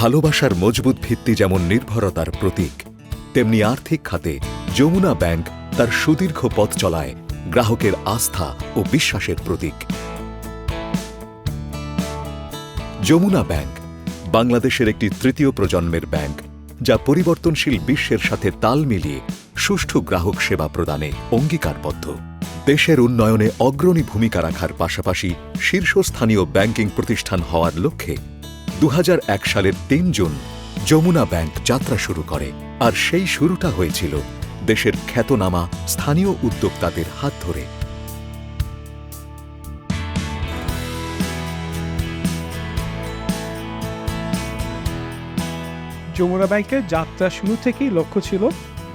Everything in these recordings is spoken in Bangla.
ভালোবাসার মজবুত ভিত্তি যেমন নির্ভরতার প্রতীক, তেমনি আর্থিক খাতে যমুনা ব্যাংক তার সুদীর্ঘ পথ চলায় গ্রাহকের আস্থা ও বিশ্বাসের প্রতীক। যমুনা ব্যাংক বাংলাদেশের একটি তৃতীয় প্রজন্মের ব্যাংক, যা পরিবর্তনশীল বিশ্বের সাথে তাল মিলিয়ে সুষ্ঠু গ্রাহক সেবা প্রদানে অঙ্গীকারবদ্ধ। দেশের উন্নয়নে অগ্রণী ভূমিকা রাখার পাশাপাশি শীর্ষস্থানীয় ব্যাংকিং প্রতিষ্ঠান হওয়ার লক্ষ্যে দু সালের তিন জুন যমুনা ব্যাংক যাত্রা শুরু করে। আর সেই শুরুটা হয়েছিল দেশের খ্যাতনামা স্থানীয় উদ্যোক্তাদের হাত ধরে। যমুনা ব্যাংকের যাত্রা শুরু থেকেই লক্ষ্য ছিল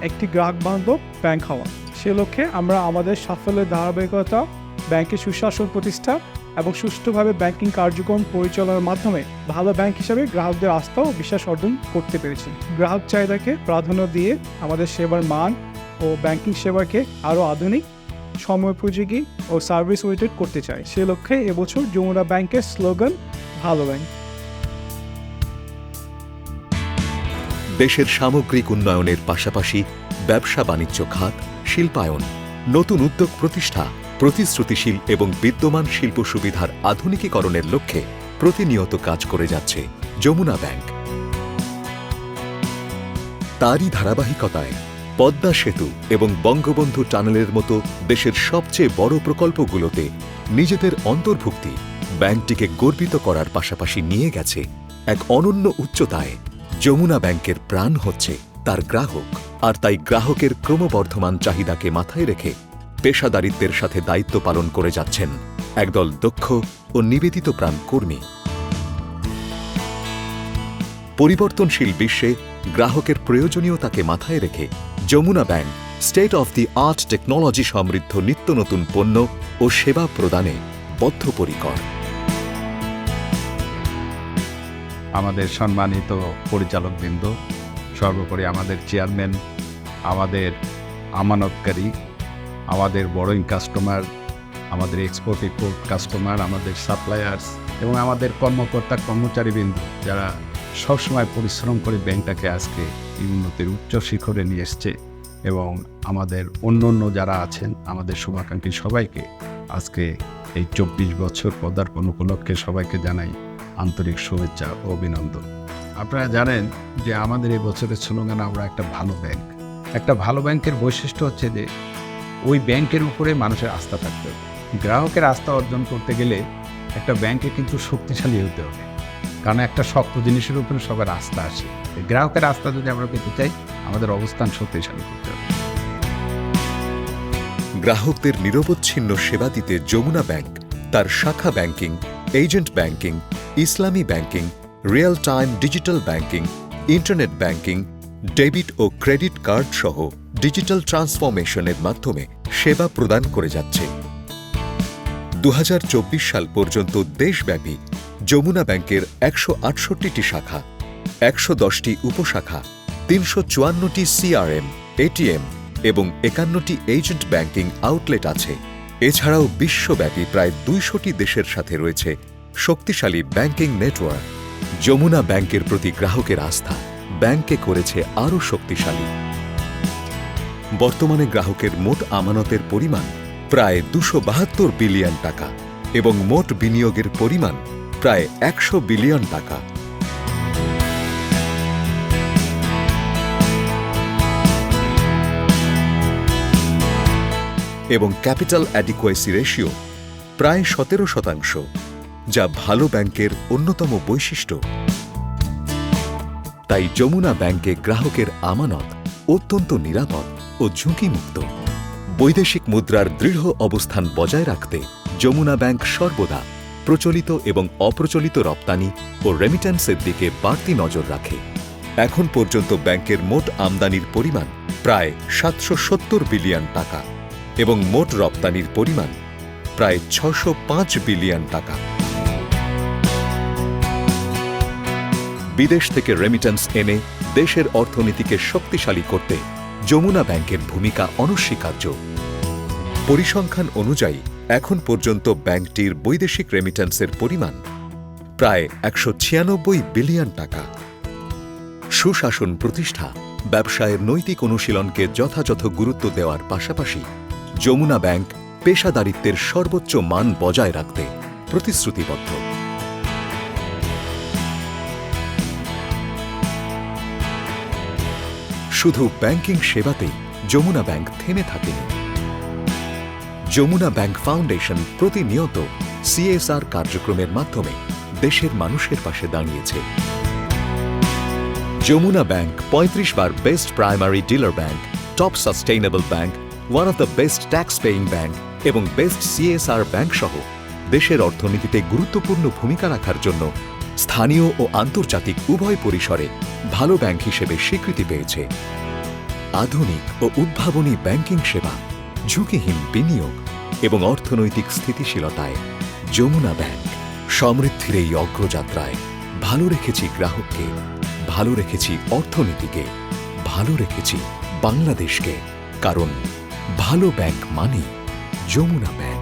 একটি গ্রাহক বান্ধব ব্যাংক হওয়া। সে লক্ষ্যে আমরা আমাদের সাফল্যের ধারাবাহিকতা, ব্যাংকের সুশাসন প্রতিষ্ঠা এবং সুষ্ঠুভাবে ব্যাংকিং কার্যক্রম পরিচালনার মাধ্যমে ভালো ব্যাংক হিসাবে গ্রাহকদের আস্থা ও বিশ্বাস অর্জন করতে পেরেছি। গ্রাহক চাহিদাকে প্রাধান্য দিয়ে আমাদের সেবার মান ও ব্যাংকিং সেবাকে আরও আধুনিক, সময়োপযোগী ও সার্ভিস ওরিয়েন্টেড করতে চাই। সে লক্ষ্যে এবছর যমুনা ব্যাংকের স্লোগান, ভালো ব্যাংক দেশের সামগ্রিক উন্নয়নের পাশাপাশি ব্যবসা বাণিজ্য খাত, শিল্পায়ন, নতুন উদ্যোগ প্রতিষ্ঠা প্রতিশ্রুতিশীল এবং বিদ্যমান শিল্প সুবিধার আধুনিকীকরণের লক্ষ্যে প্রতিনিয়ত কাজ করে যাচ্ছে যমুনা ব্যাংক। তারই ধারাবাহিকতায় পদ্মা সেতু এবং বঙ্গবন্ধু টানেলের মতো দেশের সবচেয়ে বড় প্রকল্পগুলোতে নিজেদের অন্তর্ভুক্তি ব্যাংকটিকে গর্বিত করার পাশাপাশি নিয়ে গেছে এক অনন্য উচ্চতায়। যমুনা ব্যাংকের প্রাণ হচ্ছে তার গ্রাহক, আর তাই গ্রাহকের ক্রমবর্ধমান চাহিদাকে মাথায় রেখে পেশাদারিত্বের সাথে দায়িত্ব পালন করে যাচ্ছেন একদল দক্ষ ও নিবেদিত প্রাণ কর্মী পরিবর্তনশীল বিশ্বে গ্রাহকের প্রয়োজনীয়তাকে মাথায় রেখে Jamuna bank, state of the art technology সমৃদ্ধ নিত্য নতুন পণ্য ও সেবা প্রদানে বদ্ধপরিকর। আমাদের সম্মানিত পরিচালকবৃন্দ, সর্বোপরি আমাদের চেয়ারম্যান, আমাদের আমানতকারী আমাদের বড়ইং কাস্টমার আমাদের এক্সপোর্ট ইম্পোর্ট কাস্টমার আমাদের সাপ্লায়ার্স এবং আমাদের কর্মকর্তা, কর্মচারীবৃন্দ যারা সবসময় পরিশ্রম করে ব্যাংকটাকে আজকে এই উন্নতির উচ্চ শিখরে নিয়ে এসছে এবং আমাদের অন্য অন্য যারা আছেন, আমাদের শুভাকাঙ্ক্ষী সবাইকে আজকে এই চব্বিশ বছর পদার্পণ উপলক্ষে সবাইকে জানাই আন্তরিক শুভেচ্ছা ও অভিনন্দন। আপনারা জানেন যে আমাদের এই বছরের স্লোগান আমরা একটা ভালো ব্যাংক একটা ভালো ব্যাংকের বৈশিষ্ট্য হচ্ছে যে ওই ব্যাংকের উপরে মানুষের আস্থা থাকতে হবে। গ্রাহকের আস্থা অর্জন করতে গেলে একটা ব্যাংকে কিন্তু শক্তিশালী হতে হবে। কারণ একটা শক্ত জিনিসের উপরে সবার আস্থা আসে। গ্রাহকের আস্থা যদি আমরা পেতে চাই, আমাদের অবস্থান শক্তিশালী করতে হবে। গ্রাহকদের নিরবচ্ছিন্ন সেবা দিতে যমুনা ব্যাংক, তার শাখা ব্যাংকিং, এজেন্ট ব্যাংকিং, ইসলামী banking, real time digital banking, internet banking, debit ও ক্রেডিট কার্ড সহ ডিজিটাল ট্রান্সফরমেশনের মাধ্যমে সেবা প্রদান করে যাচ্ছে। দু হাজার চব্বিশ সাল পর্যন্ত দেশব্যাপী যমুনা ব্যাংকের একশো আটষট্টিটি শাখা, একশো দশটি উপশাখা, তিনশো চুয়ান্নটি সিআরএম, এটিএম এবং একান্নটি এজেন্ট ব্যাংকিং আউটলেট আছে। এছাড়াও বিশ্বব্যাপী প্রায় দুইশোটি দেশের সাথে রয়েছে শক্তিশালী ব্যাংকিং নেটওয়ার্ক। যমুনা ব্যাংকের প্রতি গ্রাহকের আস্থা ব্যাংকে করেছে আরও শক্তিশালী। বর্তমানে গ্রাহকের মোট আমানতের পরিমাণ প্রায় দুশো বাহাত্তর বিলিয়ন টাকা এবং মোট বিনিয়োগের পরিমাণ প্রায় একশো বিলিয়ন টাকা। এবং ক্যাপিটাল অ্যাডিকোয়েসি রেশিও প্রায় সতেরো শতাংশ, যা ভালো ব্যাংকের অন্যতম বৈশিষ্ট্য। তাই যমুনা ব্যাংকে গ্রাহকের আমানত অত্যন্ত নিরাপদ। ও ঝুঁকিমুক্ত। বৈদেশিক মুদ্রার দৃঢ় অবস্থান বজায় রাখতে যমুনা ব্যাংক সর্বদা প্রচলিত এবং অপ্রচলিত রপ্তানি ও রেমিট্যান্সের দিকে বাড়তি নজর রাখে। এখন পর্যন্ত ব্যাংকের মোট আমদানির পরিমাণ প্রায় সাতশো সত্তর বিলিয়ন টাকা এবং মোট রপ্তানির পরিমাণ প্রায় ছশো বিলিয়ন টাকা। বিদেশ থেকে রেমিটেন্স এনে দেশের অর্থনীতিকে শক্তিশালী করতে যমুনা ব্যাংকের ভূমিকা অনস্বীকার্য। পরিসংখ্যান অনুযায়ী, এখন পর্যন্ত ব্যাংকটির বৈদেশিক রেমিটেন্সের পরিমাণ প্রায় একশো ছিয়ানব্বই বিলিয়ন টাকা। সুশাসন প্রতিষ্ঠা, ব্যবসায়ের নৈতিক অনুশীলনকে যথাযথ গুরুত্ব দেওয়ার পাশাপাশি যমুনা ব্যাংক পেশাদারিত্বের সর্বোচ্চ মান বজায় রাখতে প্রতিশ্রুতিবদ্ধ। শুধু ব্যাংকিং সেবাতেই যমুনা ব্যাংক থেমে থাকেনি। যমুনা ব্যাংক ফাউন্ডেশন প্রতিনিয়ত সিএসআর কার্যক্রমের মাধ্যমে দেশের মানুষের পাশে দাঁড়িয়েছে। যমুনা ব্যাংক পঁয়ত্রিশ বার best primary dealer bank, top sustainable bank, one of the best tax paying bank এবং বেস্ট সিএসআর ব্যাংক সহ দেশের অর্থনীতিতে গুরুত্বপূর্ণ ভূমিকা রাখার জন্য স্থানীয় ও আন্তর্জাতিক উভয় পরিসরে ভালো ব্যাংক হিসেবে স্বীকৃতি পেয়েছে। আধুনিক ও উদ্ভাবনী ব্যাংকিং সেবা, ঝুঁকিহীন বিনিয়োগ এবং অর্থনৈতিক স্থিতিশীলতায় যমুনা ব্যাংক সমৃদ্ধির এই অগ্রযাত্রায় ভালো রেখেছি গ্রাহককে, ভালো রেখেছি অর্থনীতিকে, ভালো রেখেছি বাংলাদেশকে। কারণ ভালো ব্যাংক মানে যমুনা ব্যাংক।